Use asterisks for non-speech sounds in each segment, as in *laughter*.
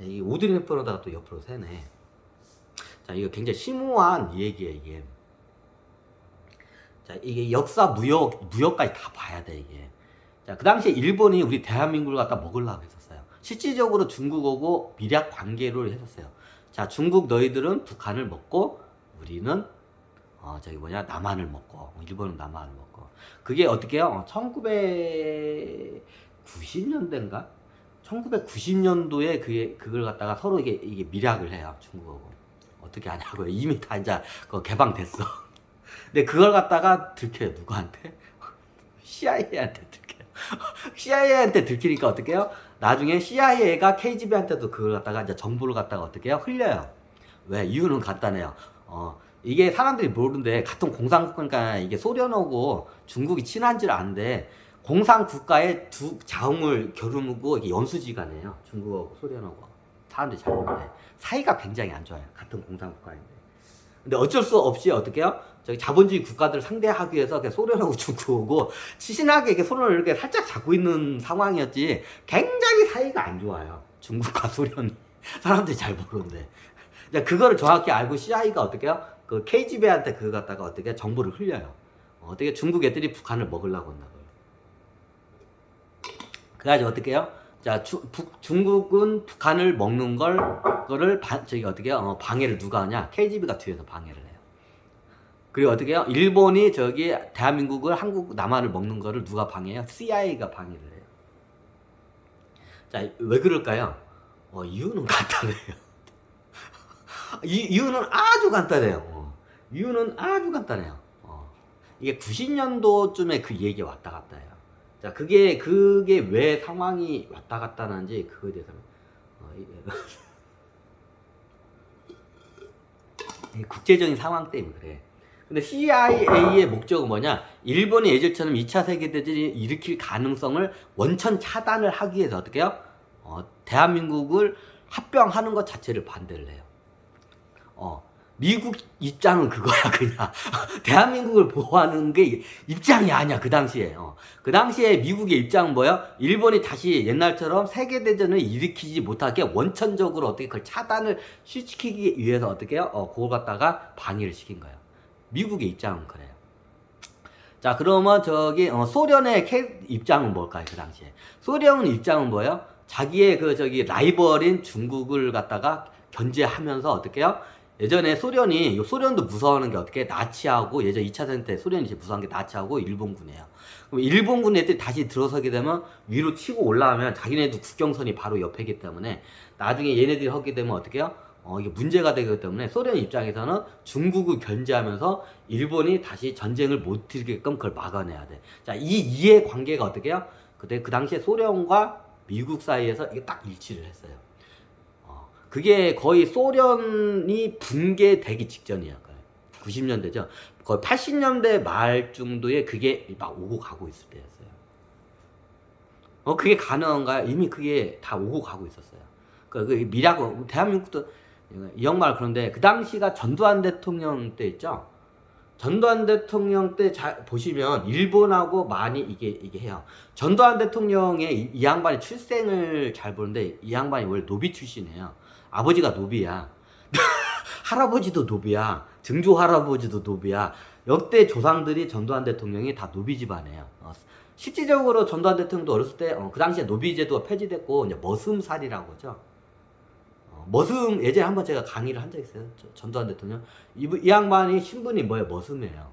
이 오드리 헵번보다가 또 옆으로 세네. 자, 이거 굉장히 심오한 얘기예요, 이게. 자, 이게 역사, 무역, 무역까지 다 봐야 돼, 이게. 자, 그 당시에 일본이 우리 대한민국을 갖다 먹으려고 했었어요. 실질적으로 중국하고 밀약 관계를 했었어요. 자, 중국 너희들은 북한을 먹고 우리는 어, 저기 뭐냐, 남한을 먹고, 일본은 남한을 먹고. 그게 어떻게 해요? 1990년대인가? 1990년도에 그게, 그걸 갖다가 서로 이게, 이게 밀약을 해요, 중국하고. 어떻게 하냐고요. 이미 다 이제 그거 개방됐어. *laughs* 근데 그걸 갖다가 들켜요, 누구한테? *laughs* CIA한테 들켜요. *laughs* CIA한테 들키니까 어떻게 해요? 나중에 CIA가 KGB한테도 그걸 갖다가 이제 정보를 갖다가 어떻게 해요? 흘려요. 왜? 이유는 간단해요. 어, 이게 사람들이 모르는데 같은 공산국가니까 이게 소련하고 중국이 친한 줄 아는데 공산 국가의 두 자웅을 겨루고 이게 연수지간이에요. 중국하고 소련하고 사람들이 잘 모르는데 사이가 굉장히 안 좋아요. 같은 공산 국가인데. 근데 어쩔 수 없이 어떻게 해요? 저기 자본주의 국가들을 상대하기 위해서 소련하고 *laughs* 중국하고 치신하게 이렇게 손을 이렇게 살짝 잡고 있는 상황이었지 굉장히 사이가 안 좋아요. 중국과 *laughs* 소련이. 사람들이 잘 모르는데. 그거를 정확히 알고 CIA가 어떻게 해요? 그 KGB한테 그거 갖다가 어떻게 정보를 흘려요. 어, 어떻게 중국 애들이 북한을 먹으려고 한다고요. 그래가지고 어떻게 해요? 자, 주, 북, 중국은 북한을 먹는 걸, 거를 반, 저기 어떻게 해요? 어, 방해를 누가 하냐? KGB가 뒤에서 방해를 해요. 그리고 어떻게 해요? 일본이 저기 대한민국을 한국 남한을 먹는 거를 누가 방해해요? CIA가 방해를 해요. 자, 왜 그럴까요? 어, 이유는 *laughs* 간단해요. *laughs* 이, 이유는 아주 간단해요. 어. 이유는 아주 간단해요. 어. 이게 90년도쯤에 그 얘기 왔다 갔다 해요. 자, 그게, 그게 왜 상황이 왔다 갔다 하는지 그거에 대해서는, 어, 국제적인 상황 때문에 그래. 근데 CIA의 목적은 뭐냐? 일본이 예전처럼 2차 세계대전이 일으킬 가능성을 원천 차단을 하기 위해서 어떻게 해요? 어, 대한민국을 합병하는 것 자체를 반대를 해요. 어, 미국 입장은 그거야, *laughs* 그냥. 대한민국을 보호하는 게 입장이 아니야, 그 당시에. 어. 그 당시에 미국의 입장은 뭐야? 일본이 다시 옛날처럼 세계대전을 일으키지 못하게 원천적으로 어떻게 그걸 차단을 시키기 위해서 어떻게 해요? 어, 그걸 갖다가 방해를 시킨 거예요. 미국의 입장은 그래요. 자, 그러면 저기, 어, 소련의 캐- 입장은 뭘까요, 그 당시에? 소련 입장은 뭐예요? 자기의 그 저기 라이벌인 중국을 갖다가 견제하면서 어떻게 해요? 예전에 소련이, 요 소련도 무서워하는 게 어떻게 나치하고 예전 2차 대전 때 소련이 이제 무서워한 게 나치하고 일본군이에요. 그럼 일본군 애들이 다시 들어서게 되면 위로 치고 올라가면 자기네도 국경선이 바로 옆에기 때문에 나중에 얘네들이 하게 되면 어떻게 해요? 어, 이게 문제가 되기 때문에 소련 입장에서는 중국을 견제하면서 일본이 다시 전쟁을 못 일게끔 그걸 막아내야 돼. 자, 이 이해 관계가 어떻게 해요? 그때 그 당시에 소련과 미국 사이에서 이게 딱 일치를 했어요. 어, 그게 거의 소련이 붕괴되기 직전이야. 90년대죠. 거의 80년대 말 정도에 그게 막 오고 가고 있을 때였어요. 어, 그게 가능한가요? 이미 그게 다 오고 가고 있었어요. 그, 그 미라고, 대한민국도, 이 양말 그런데 그 당시가 전두환 대통령 때 있죠? 전두환 대통령 때잘 보시면 일본하고 많이 이게 이게 해요. 전두환 대통령의 이, 이 양반이 출생을 잘 보는데 이 양반이 원래 노비 출신이에요. 아버지가 노비야. *laughs* 할아버지도 노비야. 증조 할아버지도 노비야. 역대 조상들이 전두환 대통령이 다 노비 집안이에요. 어, 실질적으로 전두환 대통령도 어렸을 때그 당시에 노비 제도가 폐지됐고 이제 머슴살이라고 하죠. 어, 머슴 예전에 한번 제가 강의를 한 적 있어요. 저- 전두환 대통령. 이, 이 양반이 신분이 뭐예요? 머슴이에요.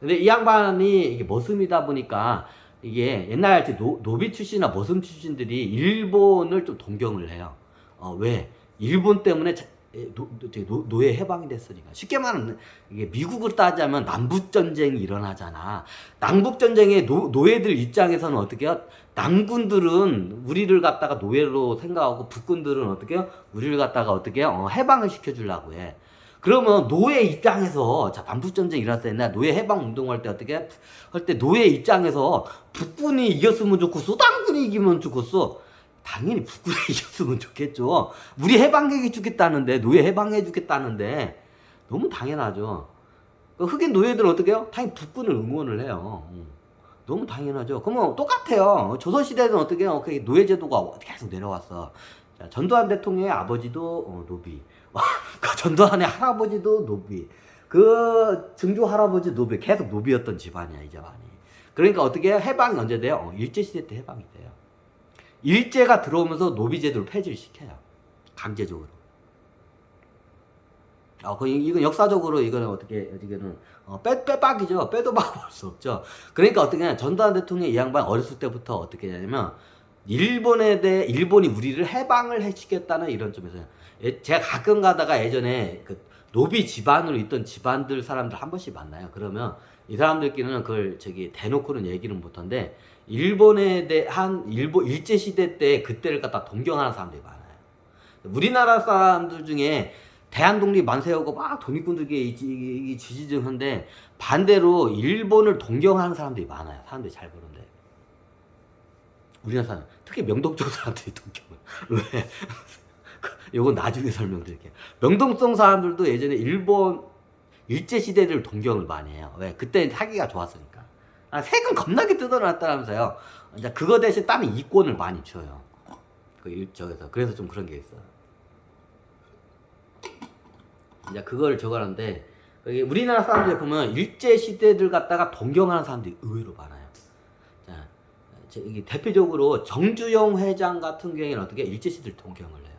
근데 이 양반이 이게 머슴이다 보니까 이게 옛날 노, 노비 출신이나 머슴 출신들이 일본을 좀 동경을 해요. 어, 왜? 일본 때문에 노, 노, 노예 해방이 됐으니까. 쉽게 말하면 이게 미국을 따지자면 남북 전쟁이 일어나잖아. 남북 전쟁의 노, 노예들 입장에서는 어떻게 해요? 남군들은 우리를 갖다가 노예로 생각하고 북군들은 어떻게 해요? 우리를 갖다가 어떻게 해요? 어, 해방을 시켜주려고 해. 그러면 노예 입장에서 자 남북 전쟁 일어났을 때 옛날 노예 해방 운동할 때 어떻게 할 때 노예 입장에서 북군이 이겼으면 좋고 수당군이 이기면 좋겠어. 당연히 북군이 *laughs* 이겼으면 좋겠죠. 우리 해방객이 죽겠다는데 노예 해방해 주겠다는데 너무 당연하죠. 그 흑인 노예들은 어떻게 해요? 당연히 북군을 응원을 해요. 음. 너무 당연하죠. 그러면 똑같아요. 조선시대는 어떻게 해요? 그 노예제도가 계속 내려왔어. 자, 전두환 대통령의 아버지도 어, 노비. *laughs* 그 전두환의 할아버지도 노비. 그 증조 할아버지 노비. 계속 노비였던 집안이야, 이 집안이. 그러니까 어떻게? 해방이 언제 돼요? 어, 일제시대 때 해방이 돼요. 일제가 들어오면서 노비제도를 폐지를 시켜요. 강제적으로. 어, 그, 이건 역사적으로 이거는 어떻게, 이거는, 어, 빼, 빼박이죠. 빼도 박을 수 없죠. 그러니까 어떻게 하냐. 전두환 대통령 이 양반 어렸을 때부터 어떻게 하냐면, 일본에 대해, 일본이 우리를 해방을 해치겠다는 이런 점에서, 예, 제가 가끔 가다가 예전에 그 노비 집안으로 있던 집안들 사람들 한 번씩 만나요. 그러면 이 사람들끼리는 그걸 저기 대놓고는 얘기를 못한데, 일본에 대한, 일본, 일제 시대 때 그때를 갖다 동경하는 사람들이 많아요. 우리나라 사람들 중에 대한 독립 만세하고 막 독립군들에게 지지증한데 반대로 일본을 동경하는 사람들이 많아요. 사람들이 잘 보는데. 우리나라 사람, 특히 명동 쪽 사람들이 동경을. *laughs* 왜? *laughs* 요건 나중에 설명드릴게요. 명동성 사람들도 예전에 일본 일제 시대를 동경을 많이 해요. 왜? 그때 사기가 좋았으니까. 아, 세금 겁나게 뜯어놨다면서요. 이제 그거 대신 땀이 이권을 많이 줘요. 그 일적에서. 그래서 좀 그런 게 있어요. 이제 그걸 여기 우리나라 사람들 보면 일제 시대들 갖다가 동경하는 사람들이 의외로 많아요. 자, 저 여기 대표적으로 정주영 회장 같은 경우에는 어떻게 일제 시대를 동경을 해요.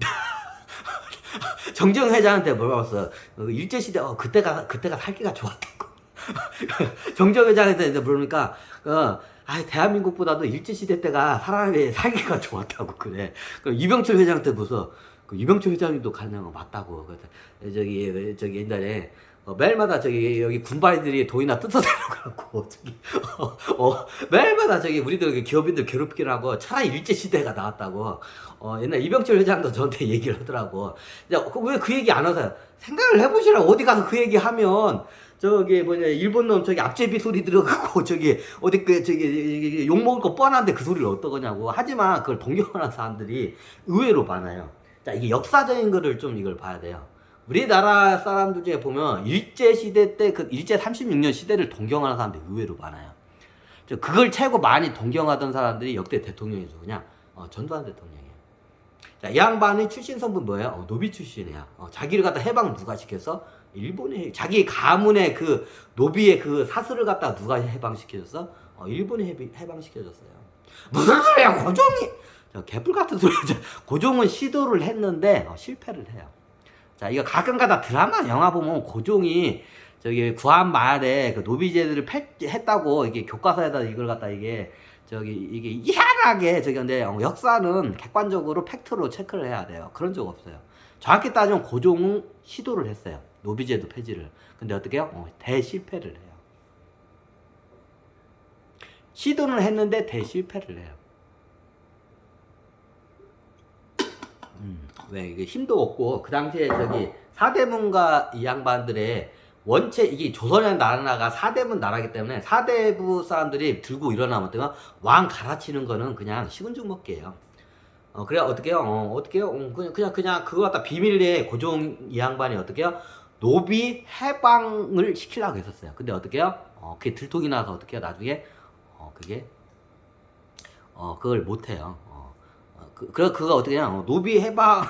*laughs* 정주영 회장한테 물어봤어. 어, 일제 시대 어 그때가 그때가 살기가 좋았다고. *laughs* 정주영 회장한테 이제 물으니까 어, 아 대한민국보다도 일제 시대 때가 사람이 살기가 *laughs* 좋았다고 그래. 그럼 이병철 회장한테 무서. 그 이병철 회장님도 가는 거 맞다고. 그래서 저기 저기 옛날에 어, 매일마다 저기 여기 군바이들이 돈이나 뜯어내려고 저기 어, 어, 매일마다 저기 우리들 그 기업인들 괴롭히라고 차라리 일제 시대가 나왔다고. 어, 옛날 이병철 회장도 저한테 얘기를 하더라고. 왜그 얘기 안 하세요? 생각을 해보시라. 어디 가서 그 얘기 하면 저기 뭐냐 일본 놈 저기 앞제비 소리 들어가고 저기 어디 그 저기 욕 먹을 거 뻔한데 그 소리를 어떠거냐고. 하지만 그걸 동경하는 사람들이 의외로 많아요. 자, 이게 역사적인 거를 좀 이걸 봐야 돼요. 우리나라 사람들 중에 보면 일제 시대 때 그 일제 36년 시대를 동경하는 사람들이 의외로 많아요. 저 그걸 최고 많이 동경하던 사람들이 역대 대통령이 누구냐? 어, 전두환 대통령이에요. 자, 이 양반의 출신 성분 뭐예요? 어, 노비 출신이야. 어, 자기를 갖다 해방 누가 시켜서? 일본이 자기 가문의 그 노비의 그 사슬을 갖다 누가 해방시켜줬어? 어, 일본이 해방 시켜줬어요. 무슨 소리야, 고종이! 개뿔 같은 소리죠. 고종은 시도를 했는데 어, 실패를 해요. 자, 이거 가끔가다 드라마, 영화 보면 고종이 저기 구한 말에 그 노비제들을 했다고 이게 교과서에다 이걸 갖다 이게 저기 이게 희한하게 저기 근데 어, 역사는 객관적으로 팩트로 체크를 해야 돼요. 그런 적 없어요. 정확히 따지면 고종은 시도를 했어요. 노비제도 폐지를. 근데 어떻게 해요? 어, 대실패를 해요. 시도는 했는데 대실패를 해요. 음, 왜 이게 힘도 없고 그 당시에 저기 사대문과 이 양반들의 원체 이게 조선의 나라가 사대문 나라기 때문에 사대부 사람들이 들고 일어나면 어때요? 왕 갈아치는 거는 그냥 식은 죽 먹기예요. 어 그래 어떻게요? 어 어떻게요? 어, 그냥 그냥 그냥 그거 갖다 비밀리에 고종 이 양반이 어떻게요? 노비 해방을 시키려고 했었어요. 근데 어떻게요? 어 그게 들통이 나서 어떻게요? 나중에 어 그게 어 그걸 못 해요. 그, 그, 그거 어떻게 냐 어, 노비 해방,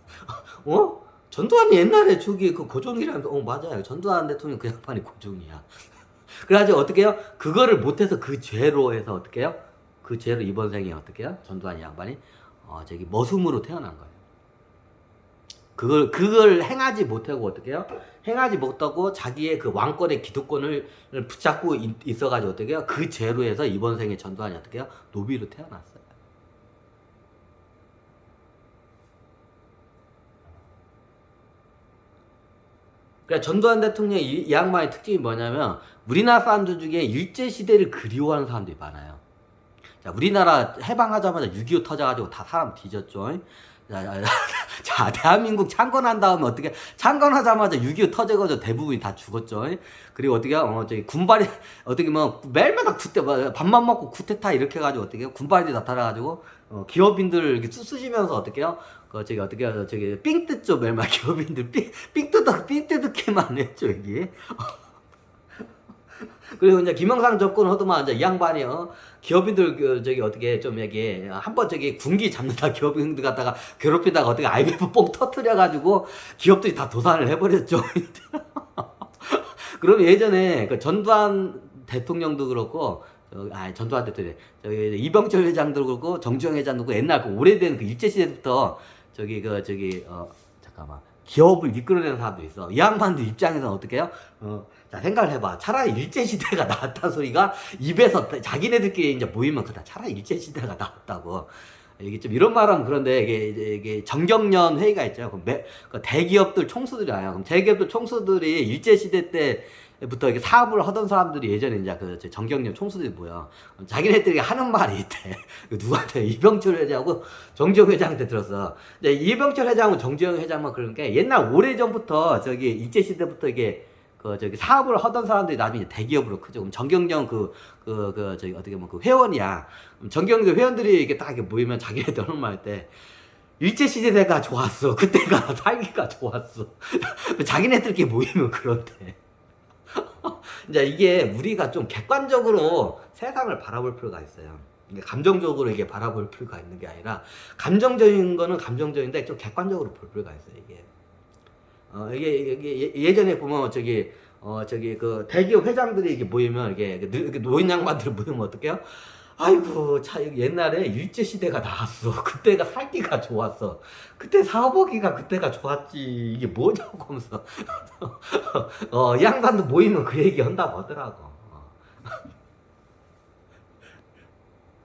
*laughs* 어? 전두환이 옛날에 저기 그 고종이라는, 어, 맞아요. 전두환 대통령 그 양반이 고종이야. *laughs* 그래가지고 어떻게 해요? 그거를 못해서 그 죄로 해서 어떻게 해요? 그 죄로 이번 생에 어떻게 해요? 전두환 양반이, 어, 저기 머슴으로 태어난 거예요. 그걸, 그걸 행하지 못하고 어떻게 해요? 행하지 못하고 자기의 그 왕권의 기득권을 붙잡고 있, 어가지고 어떻게 해요? 그 죄로 해서 이번 생에 전두환이 어떻게 해요? 노비로 태어났어요. 그러니까 전두환 대통령 이, 이 양반의 특징이 뭐냐면 우리나라 사람들 중에 일제 시대를 그리워하는 사람들이 많아요. 자, 우리나라 해방하자마자 6.25 터져가지고 다 사람 뒤졌죠. 자, 자, 자, *laughs* 대한민국 창건한 다음에 어떻게 창건하자마자 6.25 터져가지고 대부분이 다 죽었죠. 그리고 어떻게 어 저기 군발이 어떻게 뭐 매일마다 구태 뭐 밥만 먹고 구태타 이렇게 해가지고 어떻게 군발이 나타나가지고 어, 기업인들 이렇게 쑤시면서 어떻게요? 그 저기 어떻게 해서 저기 삥 뜯죠 매일마다 기업인들 삥삥 뜯어 삥 뜯기만 했죠 여기. *laughs* 그리고 이제 김영삼 접근 하더만 이제 이 양반이 어 기업인들 그 저기 어떻게 좀 여기 한번 저기 군기 잡는다 기업인들 갖다가 괴롭히다가 어떻게 IMF 뽕 터트려 가지고 기업들이 다 도산을 해버렸죠. *laughs* 그럼 예전에 그 전두환 대통령도 그렇고 저, 아 전두환 대통령 이병철 회장도 그렇고 정주영 회장도 그렇고 옛날 그 오래된 그 일제 시대부터 저기 그 저기 어 잠깐만 기업을 이끌어내는 사람도 있어. 이 양반들 입장에서는 어떻게 해요? 어, 자 생각을 해봐. 차라리 일제 시대가 나왔다 소리가 입에서 자기네들끼리 이제 모이면 그다 차라리 일제 시대가 나왔다고. 이게 좀 이런 말하면 그런데 이게 이게 정경련 회의가 있죠. 그럼 매, 그 대기업들 총수들이 와요. 그럼 대기업들 총수들이 일제 시대 때 부터 이렇게 사업을 하던 사람들이 예전에 이제 그 정경련 총수들이 뭐야. 자기네들이 하는 말이 있대. *laughs* 그 누구한테 이병철 회장하고 정지영 회장한테 들었어. 근데 이병철 회장하고 정지영 회장만 게 옛날 오래 전부터 저기 일제 시대부터 이게 그 저기 사업을 하던 사람들이 나중에 대기업으로 크죠. 그럼 정경련 그그 그 저기 어떻게 보면 그 회원이야. 정경련 회원들이 이렇게 딱 이렇게 모이면 자기네들 *laughs* 말 때. 일제 시대가 좋았어. 그때가 *laughs* 살기가 좋았어. 자기네들끼리 모이면 그런데. *laughs* 이제 이게 우리가 좀 객관적으로 세상을 바라볼 필요가 있어요. 감정적으로 이게 바라볼 필요가 있는 게 아니라 감정적인 거는 감정적인데 좀 객관적으로 볼 필요가 있어요. 이게 어 이게, 이게 예- 예전에 보면 저기 어 저기 그 대기업 회장들이 이게 모이면 이게 노인 양반들 모이면 어떡해요? 아이고 차 옛날에 일제 시대가 나왔어. *laughs* 그때가 살기가 좋았어. 그때 사업하기가 그때가 좋았지. 이게 뭐냐고 하면서 *laughs* 어, 이 양반도 모이면 그 얘기 한다고 하더라고.